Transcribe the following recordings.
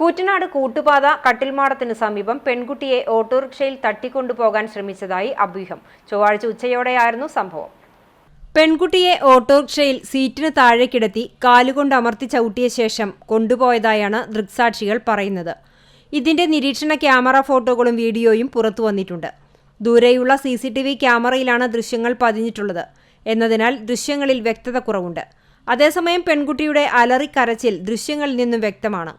കൂറ്റനാട് കൂട്ടുപാത കട്ടിൽമാടത്തിന് സമീപം പെൺകുട്ടിയെ ഓട്ടോറിക്ഷയിൽ തട്ടിക്കൊണ്ടുപോകാൻ ശ്രമിച്ചതായി അഭ്യൂഹം. ചൊവ്വാഴ്ച ഉച്ചയോടെയായിരുന്നു സംഭവം. പെൺകുട്ടിയെ ഓട്ടോറിക്ഷയിൽ സീറ്റിന് താഴെ കിടത്തി കാലുകൊണ്ട് അമർത്തി ചവിട്ടിയ ശേഷം കൊണ്ടുപോയതായാണ് ദൃക്സാക്ഷികൾ പറയുന്നത്. ഇതിന്റെ നിരീക്ഷണ ക്യാമറ ഫോട്ടോകളും വീഡിയോയും പുറത്തു വന്നിട്ടുണ്ട്. ദൂരെയുള്ള സി സി ടി വി ക്യാമറയിലാണ് ദൃശ്യങ്ങൾ പതിഞ്ഞിട്ടുള്ളത്. എന്നതിനാൽ ദൃശ്യങ്ങളിൽ വ്യക്തത കുറവുണ്ട്. അതേസമയം പെൺകുട്ടിയുടെ അലറിക്കരച്ചിൽ ദൃശ്യങ്ങളിൽ നിന്നും വ്യക്തമാണ്.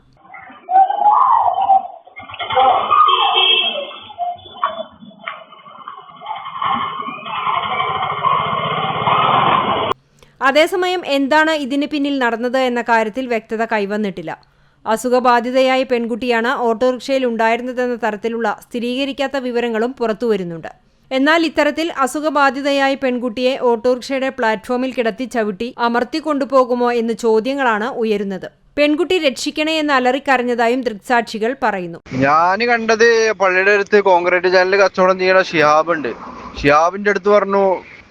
അതേസമയം എന്താണ് ഇതിന് പിന്നിൽ നടന്നത് എന്ന കാര്യത്തിൽ വ്യക്തത കൈവന്നിട്ടില്ല. അസുഖബാധിതയായ പെൺകുട്ടിയാണ് ഓട്ടോറിക്ഷയിൽ ഉണ്ടായിരുന്നതെന്ന തരത്തിലുള്ള സ്ഥിരീകരിക്കാത്ത വിവരങ്ങളും പുറത്തുവരുന്നുണ്ട് എന്നാൽ ഇത്തരത്തിൽ അസുഖബാധിതയായ പെൺകുട്ടിയെ ഓട്ടോറിക്ഷയുടെ പ്ലാറ്റ്ഫോമിൽ കിടത്തി ചവിട്ടി അമർത്തി കൊണ്ടുപോകുമോ എന്ന് ചോദ്യങ്ങളാണ് ഉയരുന്നത്. പെൺകുട്ടി രക്ഷിക്കണേ എന്ന് അലറിക്കരഞ്ഞതായും ദൃക്സാക്ഷികൾ പറയുന്നു. ഞാൻ കണ്ടത് പള്ളിയുടെ അടുത്ത് കോൺക്രീറ്റ് ചാനൽ കച്ചവടം ചെയ്യണ ഷിഹാബ് ഉണ്ട്. ഷിഹാബിന്റെ അടുത്ത് പറഞ്ഞു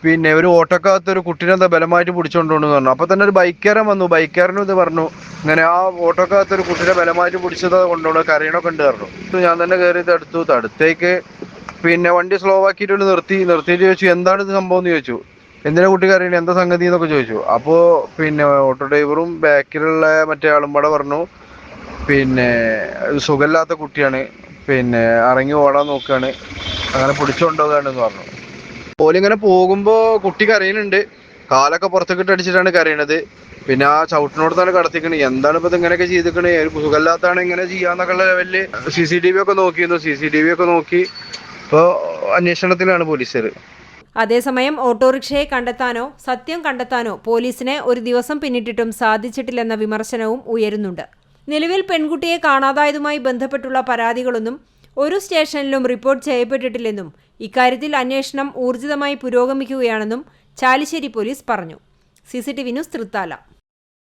പിന്നെ ഒരു ഓട്ടോക്കകത്ത് ഒരു കുട്ടീനെ എന്താ ബലമായിട്ട് പിടിച്ചോണ്ടോന്ന് പറഞ്ഞു. അപ്പൊ തന്നെ ഒരു ബൈക്കാരൻ വന്നു. ബൈക്കാരനും ഇത് പറഞ്ഞു. ഇങ്ങനെ ആ ഓട്ടോക്കകത്ത് ഒരു കുട്ടീനെ ബലമായിട്ട് പിടിച്ചത് കൊണ്ടുപോകണം കരയണൊക്കെ ഉണ്ട് പറഞ്ഞു. ഞാൻ തന്നെ കയറി തടുത്തു തടുത്തേക്ക് പിന്നെ വണ്ടി സ്ലോ ആക്കിയിട്ട് നിർത്തി. നിർത്തിയിട്ട് ചോദിച്ചു എന്താണ് ഇത് സംഭവം? എന്ന് ചോദിച്ചു. എന്തിനാ കുട്ടി കരയണേ എന്താ സംഗതി? എന്നൊക്കെ ചോദിച്ചു. അപ്പോ പിന്നെ ഓട്ടോ ഡ്രൈവറും ബാക്കിലുള്ള മറ്റേ ആളും കൂടെ പറഞ്ഞു. പിന്നെ സുഖമില്ലാത്ത കുട്ടിയാണ്. പിന്നെ ഇറങ്ങി ഓടാൻ നോക്കുകയാണ്. അങ്ങനെ പിടിച്ചുകൊണ്ടുപോകാണെന്ന് പറഞ്ഞു. ഓലിങ്ങനെ പോകുമ്പോ കുട്ടി കരയുന്നുണ്ട്. കാലൊക്കെ പുറത്തേക്ക് അടിച്ചിട്ടാണ് കരയണത്. പിന്നെ ആ ചവിട്ടിനോട് തന്നെ കടത്തിക്കണ്. എന്താണ് ഇപ്പൊ ഇങ്ങനെയൊക്കെ ചെയ്തിക്കണേ? ഒരു സുഖമില്ലാത്താണ് ഇങ്ങനെ ചെയ്യാന്നൊക്കെ ലെവലിൽ സി സി ടി വി ഒക്കെ നോക്കിയിരുന്നു. സി സി ടി വി ഒക്കെ നോക്കി ഇപ്പൊ അന്വേഷണത്തിലാണ് പോലീസുകാർ. അതേസമയം ഓട്ടോറിക്ഷയെ കണ്ടെത്താനോ സത്യം കണ്ടെത്താനോ പോലീസിനെ ഒരു ദിവസം പിന്നിട്ടിട്ടും സാധിച്ചിട്ടില്ലെന്ന വിമർശനവും ഉയരുന്നുണ്ട്. നിലവിൽ പെൺകുട്ടിയെ കാണാതായതുമായി ബന്ധപ്പെട്ടുള്ള പരാതികളൊന്നും ഒരു സ്റ്റേഷനിലും റിപ്പോർട്ട് ചെയ്യപ്പെട്ടിട്ടില്ലെന്നും ഇക്കാര്യത്തിൽ അന്വേഷണം ഊർജിതമായി പുരോഗമിക്കുകയാണെന്നും ചാലിശ്ശേരി പോലീസ് പറഞ്ഞു. C C T V news Thrithala.